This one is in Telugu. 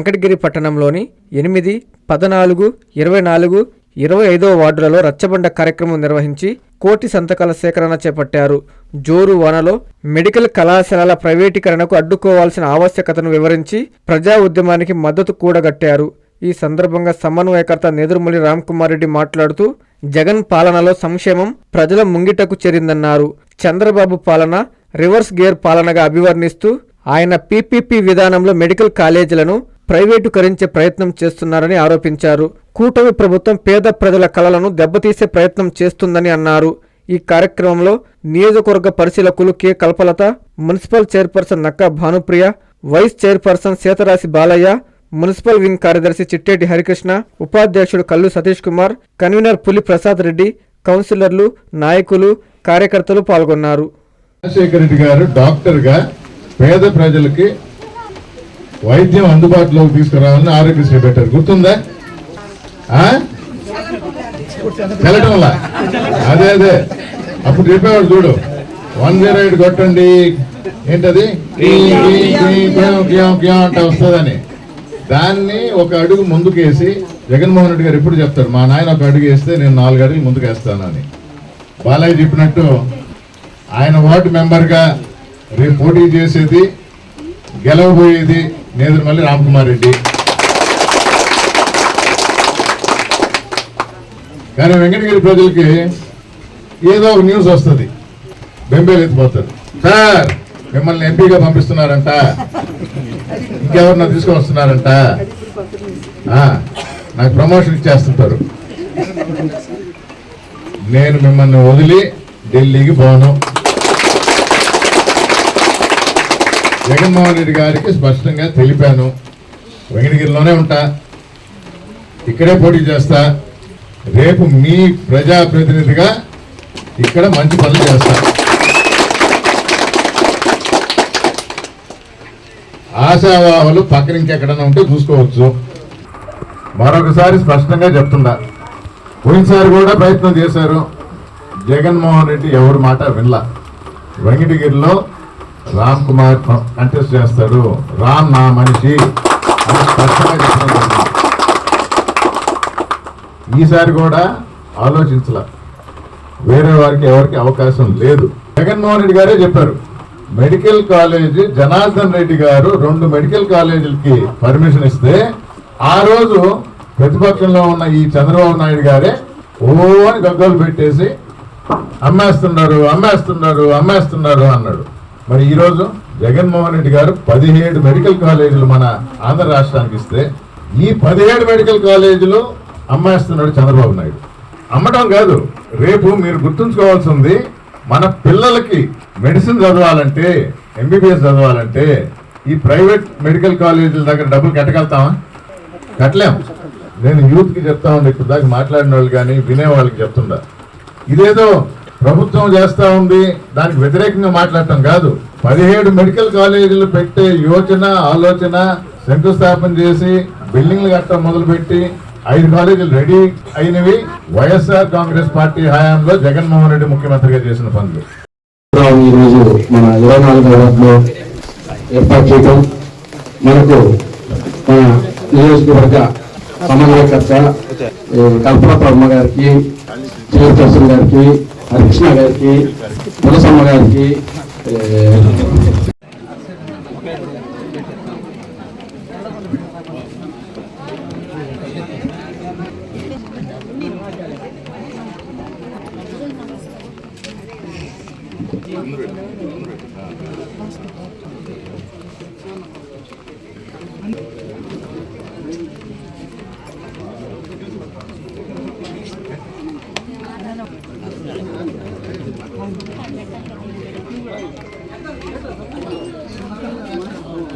వెంకటగిరి పట్టణంలోని ఎనిమిది పద్నాలుగు ఇరవై నాలుగు ఇరవై ఐదవ వార్డులలో రచ్చబండ కార్యక్రమం నిర్వహించి కోటి సంతకాల సేకరణ చేపట్టారు. జోరు వానలో మెడికల్ కళాశాలల ప్రైవేటీకరణకు అడ్డుకోవాల్సిన ఆవశ్యకతను వివరించి ప్రజా ఉద్యమానికి మద్దతు కూడగట్టారు. ఈ సందర్భంగా సమన్వయకర్త నేదురుమలి రామ్కుమార్ రెడ్డి మాట్లాడుతూ జగన్ పాలనలో సంక్షేమం ప్రజల ముంగిటకు చేరిందన్నారు. చంద్రబాబు పాలన రివర్స్ గేర్ పాలనగా అభివర్ణిస్తూ ఆయన పీపీపీ విధానంలో మెడికల్ కాలేజీలను ప్రైవేటుకరించే ప్రయత్నం చేస్తున్నారని ఆరోపించారు. కూటమి ప్రభుత్వం పేద ప్రజల కళలను దెబ్బతీసే ప్రయత్నం చేస్తుందని అన్నారు. ఈ కార్యక్రమంలో నియోజకవర్గ పరిశీలకులు K. Kalpalatha municipal chairperson Nakka Bhanupriya vice chairperson Seetharasi Balayya municipal wing కార్యదర్శి చిట్టేటి హరికృష్ణ ఉపాధ్యక్షుడు కల్లు సతీష్ కుమార్ కన్వీనర్ పులి ప్రసాద్ రెడ్డి కౌన్సిలర్లు నాయకులు కార్యకర్తలు పాల్గొన్నారు. రాజశేఖర రెడ్డి గారు డాక్టర్గా పేద ప్రజలకి వైద్యం అందుబాటులోకి తీసుకురావాలని ఆరోగ్యశ్రీ పెట్టారు. గుర్తుందా? ఆ? అదే అదే. అప్పుడు చెప్పేవాడు చూడు వన్ జీరో ఎయిట్ కొట్టండి. ఏంటది? అంటే వస్తుందని. దాన్ని ఒక అడుగు ముందుకేసి జగన్మోహన్ రెడ్డి గారు ఎప్పుడు చెప్తారు మా నాయన ఒక అడుగు వేస్తే నేను నాలుగు అడుగులు ముందుకు అని. బాలయ్య చెప్పినట్టు ఆయన వార్డు మెంబర్గా రేపు పోటీ చేసేది గెలవబోయేది నేదురుమల్లి రామ్కుమార్ రెడ్డి. కానీ వెంకటగిరి ప్రజలకి ఏదో ఒక న్యూస్ వస్తుంది. బెంబేలు ఎత్తిపోతుంది. సార్ మిమ్మల్ని ఎంపీగా పంపిస్తున్నారంట. ఇంకెవరినో తీసుకొని వస్తున్నారంట. నాకు ప్రమోషన్ ఇచ్చేస్తుంటారు. నేను మిమ్మల్ని వదిలి ఢిల్లీకి పోను. జగన్మోహన్ రెడ్డి గారికి స్పష్టంగా తెలిపాను. వెంకటగిరిలోనే ఉంటా. ఇక్కడే పోటీ చేస్తా. రేపు మీ ప్రజాప్రతినిధిగా ఇక్కడ మంచి పనులు చేస్తా. ఆశావాహులు పక్కన ఇంకెక్కడన్నా ఉంటే చూసుకోవచ్చు. మరొకసారి స్పష్టంగా చెప్తున్నా. పోయినసారి కూడా ప్రయత్నం చేశారు. జగన్మోహన్ రెడ్డి ఎవరి మాట వినలా. వెంకటగిరిలో రామ్ కుమార్ కంటెస్ట్ చేస్తాడు. రామ్ నా మనిషి అని స్పష్టంగా చెప్పడం ఈసారి కూడా ఆలోచించాల. వేరే వారికి ఎవరికి అవకాశం లేదు. జగన్మోహన్ రెడ్డి గారే చెప్పారు. మెడికల్ కాలేజీ జనార్దన్ రెడ్డి గారు రెండు మెడికల్ కాలేజీలకి పర్మిషన్ ఇస్తే ఆ రోజు ప్రతిపక్షంలో ఉన్న ఈ చంద్రబాబు నాయుడు గారే ఓ అని గగ్గోలు పెట్టేసి అమ్మేస్తున్నారు అమ్మేస్తున్నారు అమ్మేస్తున్నారు అన్నాడు. మరి ఈరోజు జగన్మోహన్ రెడ్డి గారు పదిహేడు మెడికల్ కాలేజీలు మన ఆంధ్ర రాష్ట్రానికి ఇస్తే ఈ పదిహేడు మెడికల్ కాలేజీలు అమ్మేస్తున్నాడు చంద్రబాబు నాయుడు. అమ్మటం కాదు రేపు మీరు గుర్తుంచుకోవాల్సింది మన పిల్లలకి మెడిసిన్ చదవాలంటే ఎంబీబీఎస్ చదవాలంటే ఈ ప్రైవేట్ మెడికల్ కాలేజీల దగ్గర డబ్బులు కట్టగలుగుతామా? కట్టలేం. నేను యూత్కి చెప్తా ఉంది ఇప్పుడు దాకా మాట్లాడిన వాళ్ళు కానీ వినే వాళ్ళకి ఇదేదో ప్రభుత్వం చేస్తా ఉంది. దానికి వ్యతిరేకంగా మాట్లాడటం కాదు. పదిహేడు మెడికల్ కాలేజీలు పెట్టే యోచన ఆలోచన శంకుస్థాపన చేసి బిల్డింగ్లు కట్టడం మొదలుపెట్టి ఐదు కాలేజీలు రెడీ అయినవి వైఎస్ఆర్ కాంగ్రెస్ పార్టీ హయాంలో జగన్మోహన్ రెడ్డి ముఖ్యమంత్రిగా చేసిన పనులు. ఈరోజు మన ఇరవై నాలుగో వార్డులో ఏర్పాటు చేయటం మనకు మన నియోజకవర్గ సమన్వయకర్త కల్పన పర్మ గారికి చైర్పర్సన్ గారికి హరికృష్ణ గారికి తులసమ్మ గారికి ఏ, やったー!